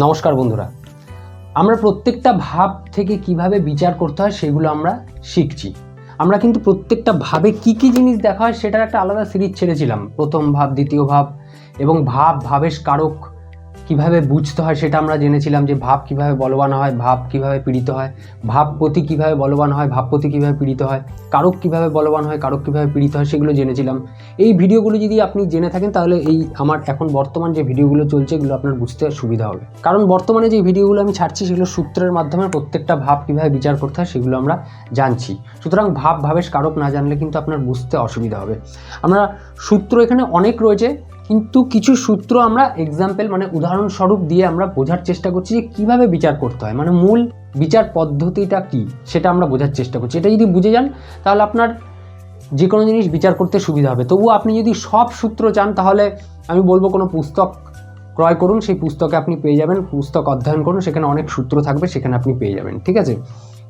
নমস্কার বন্ধুরা। আমরা প্রত্যেকটা ভাব থেকে কীভাবে বিচার করতে হয় সেগুলো আমরা শিখছি। আমরা কিন্তু প্রত্যেকটা ভাবে কি কি জিনিস দেখা হয় সেটার একটা আলাদা সিরিজ ছেড়েছিলাম। প্রথম ভাব, দ্বিতীয় ভাব এবং ভাব, ভাবেশ কারক কীভাবে বুঝতে হয় সেটা আমরা জেনেছিলাম যে ভাব কীভাবে বলবান হয়, ভাব কীভাবে পীড়িত হয় ভাবপতি কীভাবে বলবান হয় ভাবপতি কীভাবে পীড়িত হয়, কারক কীভাবে বলবান হয়, কারক কীভাবে পীড়িত হয় সেগুলো জেনেছিলাম। এই ভিডিওগুলো যদি আপনি জেনে থাকেন তাহলে এই আমার এখন বর্তমান যে ভিডিওগুলো চলছে এগুলো আপনার বুঝতে সুবিধা হবে। কারণ বর্তমানে যে ভিডিওগুলো আমি ছাড়ছি সেগুলো সূত্রের মাধ্যমে প্রত্যেকটা ভাব কীভাবে বিচার করতে হয় সেগুলো আমরা জানছি। সুতরাং ভাব, ভাবেশ, কারক না জানলে কিন্তু আপনার বুঝতে অসুবিধা হবে। আমরা সূত্র এখানে অনেক রয়েছে। কিন্তু কিছু সূত্র আমরা এক্সাম্পল মানে উদাহরণস্বরূপ দিয়ে আমরা বোঝার চেষ্টা করছি যে কীভাবে বিচার করতে হয়। মানে মূল বিচার পদ্ধতিটা কি, সেটা আমরা বোঝার চেষ্টা করছি। এটা যদি বুঝে যান, তাহলে আপনার যে কোনো জিনিস বিচার করতে সুবিধা হবে। তবুও আপনি যদি সব সূত্র চান, তাহলে আমি বলব কোনো পুস্তক ক্রয় করুন। সেই পুস্তকে আপনি পেয়ে যাবেন, পুস্তক অধ্যয়ন করুন। সেখানে অনেক সূত্র থাকবে, সেখানে আপনি পেয়ে যাবেন, ঠিক আছে?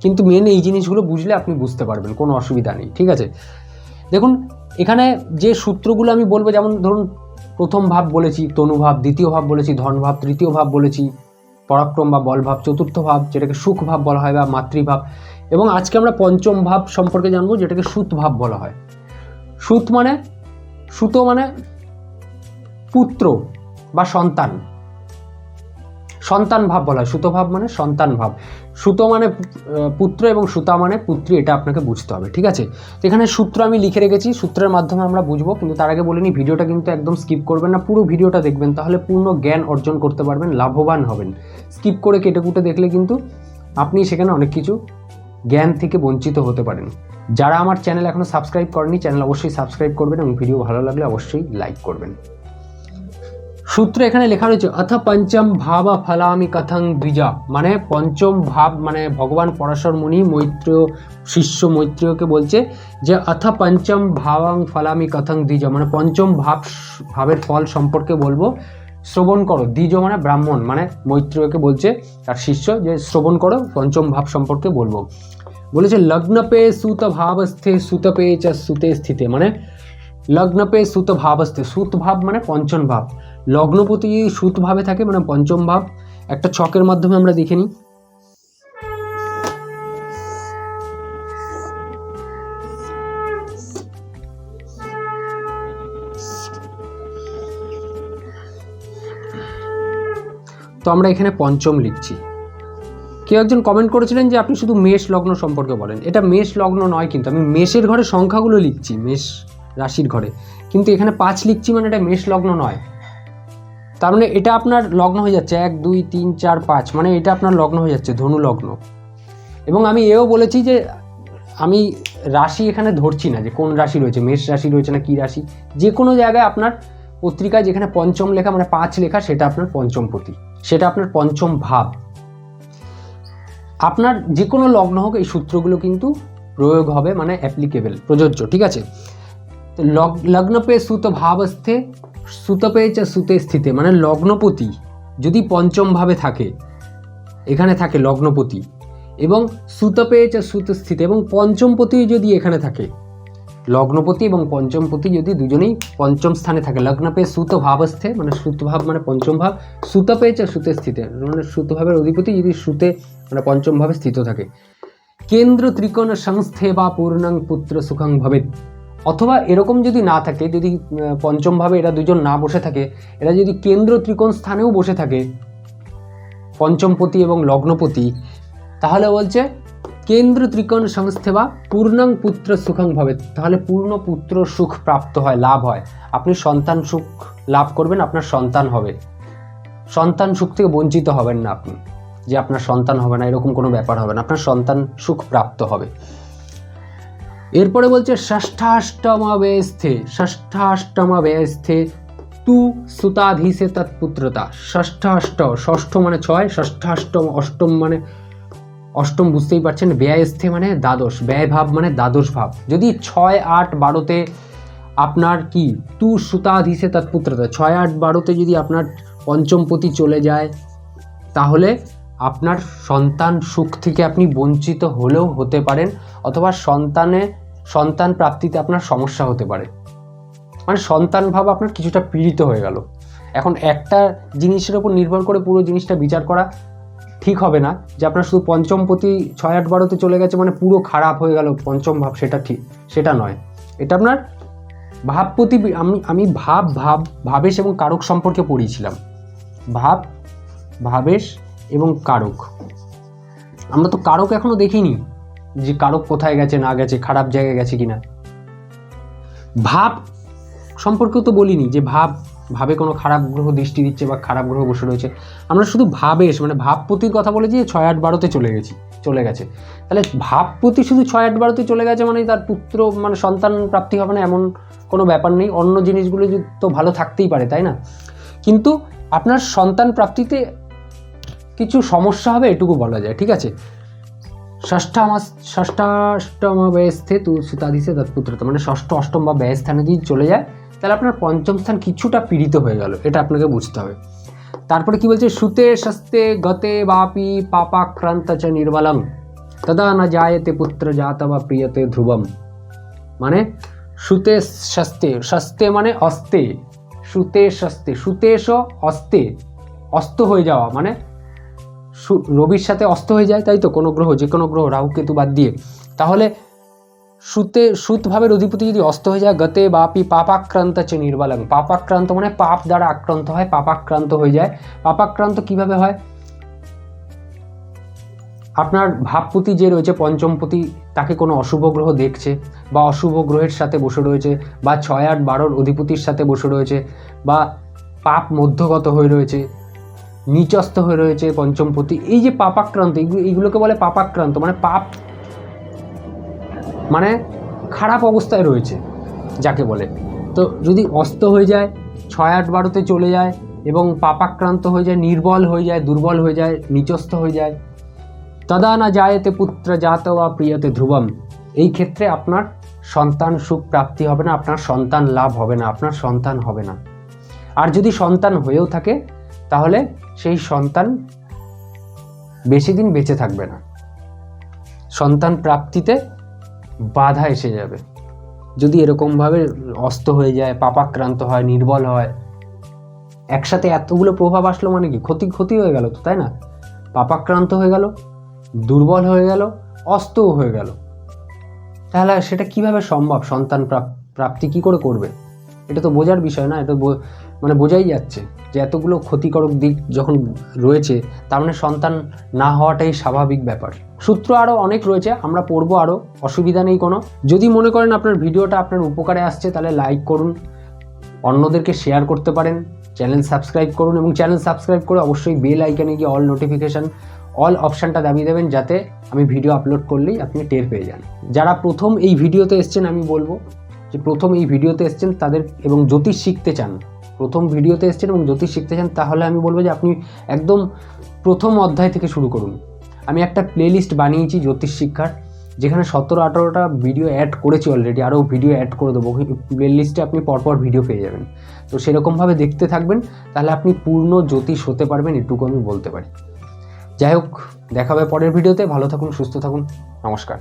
কিন্তু মেন এই জিনিসগুলো বুঝলে আপনি বুঝতে পারবেন, কোনো অসুবিধা নেই, ঠিক আছে? দেখুন, এখানে যে সূত্রগুলো আমি বলব, যেমন ধরুন প্রথম ভাব বলেছি তনুভাব দ্বিতীয় ভাব বলেছি ধনভাব তৃতীয় ভাব বলেছি, পরাক্রম বা বলভাব চতুর্থ ভাব, যেটাকে সুখ ভাব বলা হয় বা মাতৃভাব এবং আজকে আমরা পঞ্চম ভাব সম্পর্কে জানব, যেটাকে সুত ভাব বলা হয়। সুত মানে সুতো মানে পুত্র বা সন্তান। সন্তান ভাব বলা হয়। সুতো ভাব মানে সন্তান ভাব। সুতো মানে পুত্র এবং সুতা মানে পুত্রী, এটা আপনাকে বুঝতে হবে, ঠিক আছে? তো এখানে সূত্র আমি লিখে রেখেছি, সূত্রের মাধ্যমে আমরা বুঝব, কিন্তু তার আগে বলিনি ভিডিওটা কিন্তু একদম স্কিপ করবেন না, পুরো ভিডিওটা দেখবেন, তাহলে পূর্ণ জ্ঞান অর্জন করতে পারবেন, লাভবান হবেন। স্কিপ করে কেটে কুটে দেখলে কিন্তু আপনি সেখানে অনেক কিছু জ্ঞান থেকে বঞ্চিত হতে পারেন। যারা আমার চ্যানেল এখনও সাবস্ক্রাইব করেনি চ্যানেল অবশ্যই সাবস্ক্রাইব করবেন এবং ভিডিও ভালো লাগলে অবশ্যই লাইক করবেন। সূত্র এখানে লেখা রয়েছে, অথ পঞ্চম ভাবা ফলামি কথং দ্বিজা। মানে পঞ্চম ভাব মানে ভগবান পরাশর মুনি মৈত্র শিষ্য মৈত্রীয়কে বলছে যে, অথ পঞ্চম ভাবাং ফলামি কথং দ্বিজ। মানে পঞ্চম ভাব, ভাবের ফল সম্পর্কে বলব, শ্রবণ করো। দ্বিজ মানে ব্রাহ্মণ মানে মৈত্রীয়কে বলছে তার শিষ্য যে, শ্রবণ করো, পঞ্চম ভাব সম্পর্কে বলব। বলেছে লগ্ন পে সুত ভাবস্থে, সুতপে চ সুতে স্থিতে। মানে লগ্নপে সুত ভাবস্থে, সুত ভাব মানে পঞ্চম ভাব। লগ্নপতি যদি সুত ভাবে থাকে মানে পঞ্চম ভাব। একটা ছকের মাধ্যমে আমরা দেখে নিই। তো আমরা এখানে পঞ্চম লিখছি। কেউ একজন কমেন্ট করেছিলেন যে আপনি শুধু মেষ লগ্ন সম্পর্কে বলেন। এটা মেষ লগ্ন নয় কিন্তু, আমি মেষের ঘরে সংখ্যাগুলো লিখছি, মেষ রাশির ঘরে। কিন্তু এখানে পাঁচ লিখছি মানে এটা মেষ লগ্ন নয়। তার মানে এটা আপনার লগ্ন হয়ে যাচ্ছে, এক, দুই, তিন, চার, পাঁচ মানে এটা আপনার লগ্ন হয়ে যাচ্ছে, ধনু লগ্ন। এবং আমি এও বলেছি যে আমি রাশি এখানে ধরছি না, যে কোন রাশি রয়েছে, মেষ রাশি রয়েছে না কী রাশি, যে কোনো জায়গায় আপনার পত্রিকায় যেখানে পঞ্চম লেখা মানে পাঁচ লেখা, সেটা আপনার পঞ্চম প্রতি, সেটা আপনার পঞ্চম ভাব। আপনার যে কোনো লগ্ন হোক, এই সূত্রগুলো কিন্তু প্রয়োগ হবে মানে অ্যাপ্লিকেবল প্রযোজ্য, ঠিক আছে? তো লগ- লগ্নপে সুত ভাবস্থে সুতপে চ সুতে স্থিতে মানে লগ্নপতি, যদি পঞ্চম ভাবে থাকে, এখানে থাকে লগ্নপতি, এবং সুতপে চ সুত স্থিতে, এবং পঞ্চমপতি যদি এখানে থাকে, লগ্নপতি এবং পঞ্চমপতি যদি দুজনেই পঞ্চম স্থানে থাকে লগ্নপে সুত ভাবস্থে মানে সুত ভাব মানে পঞ্চম ভাব সুতপে চ সুতে স্থিতে মানে সুত ভাবের অধিপতি যদি সুতে মানে পঞ্চম ভাবে স্থিত থাকে। কেন্দ্র ত্রিকোণ সংস্থে বা পূর্ণাং পুত্র সুখং ভবেত অথবা এরকম যদি না থাকে, যদি পঞ্চমভাবে এরা দুজন না বসে থাকে, এরা যদি কেন্দ্র ত্রিকোণ স্থানেও বসে থাকে, পঞ্চমপতি এবং লগ্নপতি, তাহলে বলছে কেন্দ্র ত্রিকোণ সংস্থে বা পূর্ণাং পুত্র সুখং ভবে তাহলে পূর্ণ পুত্র সুখ প্রাপ্ত হয়, লাভ হয়। আপনি সন্তান সুখ লাভ করবেন, আপনার সন্তান হবে। সন্তান সুখ থেকে বঞ্চিত হবেন না আপনি, যে আপনার সন্তান হবে না, এরকম কোনো ব্যাপার হবে না। আপনার সন্তান সুখ প্রাপ্ত হবে। এরপরে বলছে ষষ্ঠাষ্টমাবেস্থে ষষ্ঠাষ্টমাবেস্থে তু সুতাধীশে তৎপুত্রতা। ষষ্ঠাষ্ট, ষষ্ঠ মানে ছয়, ষষ্ঠাষ্টম, অষ্টম মানে অষ্টম বুঝতেই পারছেন ব্যয়স্থে মানে দ্বাদশ, ব্যয় ভাব মানে দ্বাদশ ভাব। যদি ছয়, আট, বারোতে আপনার কি, তু সুতাধীশে তৎপুত্রতা, ছয়, আট, বারোতে যদি আপনার পঞ্চমপতি চলে যায়, তাহলে আপনার সন্তান সুখ থেকে আপনি বঞ্চিত হলেও হতে পারেন, অথবা সন্তানে সন্তান প্রাপ্তিতে আপনার সমস্যা হতে পারে। মানে সন্তান ভাব আপনার কিছুটা পীড়িত হয়ে গেল। এখন একটা জিনিসের ওপর নির্ভর করে পুরো জিনিসটা বিচার করা ঠিক হবে না, যে আপনার শুধু পঞ্চম প্রতি ছয় আট বারোতে চলে গেছে মানে পুরো খারাপ হয়ে গেল, পঞ্চম ভাব সেটা ঠিক, সেটা নয়। এটা আপনার ভাবপতি আমি আমি ভাব ভাব, ভাবেশ এবং কারক সম্পর্কে পড়িয়েছিলাম। ভাব, ভাবেশ এবং কারক। আমরা তো কারক এখনও দেখিনি। যে কারও কোথায় গেছে, না গেছে, খারাপ জায়গায় গেছে কিনা। ভাব সম্পর্কেও তো বলিনি যে ভাব, ভাবে কোনো খারাপ গ্রহ দৃষ্টি দিচ্ছে বা খারাপ গ্রহ বসে রয়েছে। আমরা শুধু ভাবেশ মানে ভাবপতির কথা বলেছি যে ছয় আট বারোতে চলে গেছি, চলে গেছে। তাহলে ভাবপতি শুধু ছয় আট বারোতে চলে গেছে মানে তার পুত্র মানে সন্তান প্রাপ্তি হবে না, এমন কোনো ব্যাপার নেই। অন্য জিনিসগুলো তো ভালো থাকতেই পারে, তাই না? কিন্তু আপনার সন্তান প্রাপ্তিতে কিছু সমস্যা হবে, এটুকু বলা যায়, ঠিক আছে? ষষ্ঠামাস ষষ্ঠাষ্টম ব্যয়স্থে তু সুতাদিসে তৎপুত্রতা মানে ষষ্ঠ অষ্টম বা ব্যয় স্থানে যদি চলে যায়, তাহলে আপনার পঞ্চম স্থান কিছুটা পীড়িত হয়ে গেল। এটা আপনাকে বুঝতে হবে। তারপরে কি বলছে? সুতে শস্তে গতে বাপি পাপাক্রান্ত চ নির্মলম তদা না জায়তে পুত্র জাত বা প্রিয়তে ধ্রুবম। মানে সুতে শস্তে শস্তে মানে অস্তে। সুতে শস্তে সুতেশ অস্তে। অস্ত হয়ে যাওয়া মানে রবির সাথে অস্ত হয়ে যায়, তাই তো? কোনো গ্রহ, যে কোনো গ্রহ, রাহু, কেতু বাদ দিয়ে। তাহলে সুতে সুত ভাবের অধিপতি যদি অস্ত হয়ে যায়, গতে বাপি পাপাক্রান্ত চে নির্বালং। পাপাক্রান্ত মানে পাপ দ্বারা আক্রান্ত হয়, পাপাক্রান্ত হয়ে যায়। পাপাক্রান্ত কীভাবে হয়? আপনার ভাবপতি যে রয়েছে, পঞ্চমপতি, তাকে কোনো অশুভ গ্রহ দেখছে, বা অশুভ গ্রহের সাথে বসে রয়েছে, বা ছয় আট বারোর অধিপতির সাথে বসে রয়েছে, বা পাপ মধ্যগত হয়ে রয়েছে নিচস্থ হয়ে রয়েছে পঞ্চমপতি এই যে পাপাক্রান্ত এইগুলো এইগুলোকে বলে পাপাক্রান্ত মানে পাপ মানে খারাপ অবস্থায় রয়েছে, যাকে বলে। তো যদি অস্ত হয়ে যায় ছয় আট বারোতে চলে যায়, এবং পাপাক্রান্ত হয়ে যায়, নির্বল হয়ে যায়, দুর্বল হয়ে যায়, নিচস্থ হয়ে যায় তদা না জায়তে পুত্র জাত বা প্রিয়তে ধ্রুবম। এই ক্ষেত্রে আপনার সন্তান সুখ প্রাপ্তি হবে না, আপনার সন্তান লাভ হবে না, আপনার সন্তান হবে না। আর যদি সন্তান হয়েও থাকে তাহলে সেই সন্তান বেশি দিন বেঁচে থাকবে না। সন্তান প্রাপ্তিতে বাধা এসে যাবে। যদি এরকমভাবে অস্ত হয়ে যায়, পাপাক্রান্ত হয়, নির্বল হয়, একসাথে এতগুলো প্রভাব আসলো মানে কি? ক্ষতি ক্ষতি হয়ে গেল তো, তাই না? পাপাক্রান্ত হয়ে গেল, দুর্বল হয়ে গেল, অস্তও হয়ে গেল। তাহলে সেটা কীভাবে সম্ভব? সন্তান প্রাপ- প্রাপ্তি কি করে করবে? এটা তো বোঝার বিষয় না এটা মানে বোঝাই যাচ্ছে যে এতগুলো ক্ষতিকারক দিক যখন রয়েছে, তার মানে সন্তান না হওয়াটাই স্বাভাবিক ব্যাপার। সূত্র আরও অনেক রয়েছে, আমরা পড়ব আরও অসুবিধা নেই কোনো। যদি মনে করেন আপনার ভিডিওটা আপনার উপকারে আসছে, তাহলে লাইক করুন, অন্যদেরকে শেয়ার করতে পারেন, চ্যানেল সাবস্ক্রাইব করুন এবং চ্যানেল সাবস্ক্রাইব করে অবশ্যই বেল আইকনে গিয়ে অল নোটিফিকেশান, অল অপশানটা দাবিয়ে দেবেন, যাতে আমি ভিডিও আপলোড করলেই আপনি টের পেয়ে যান। যারা প্রথম এই ভিডিওতে এসছেন, আমি বলব যে প্রথম এই ভিডিওতে এসছেন তাদের এবং জ্যোতিষ শিখতে চান। প্রথম ভিডিওতে এসছেন এবং জ্যোতিষ শিখতে চান, তাহলে আমি বলব যে আপনি একদম প্রথম অধ্যায় থেকে শুরু করুন। আমি একটা প্লেলিস্ট বানিয়েছি জ্যোতিষ শিক্ষার, যেখানে সতেরো আঠারোটা ভিডিও অ্যাড করেছি অলরেডি আরও ভিডিও অ্যাড করে দেবো। প্লেলিস্টে আপনি পরপর ভিডিও পেয়ে যাবেন। তো সেরকমভাবে দেখতে থাকবেন, তাহলে আপনি পূর্ণ জ্যোতিষ হতে পারবেন, এটুকু আমি বলতে পারি। যাই হোক দেখা হবে পরের ভিডিওতে ভালো থাকুন, সুস্থ থাকুন। নমস্কার।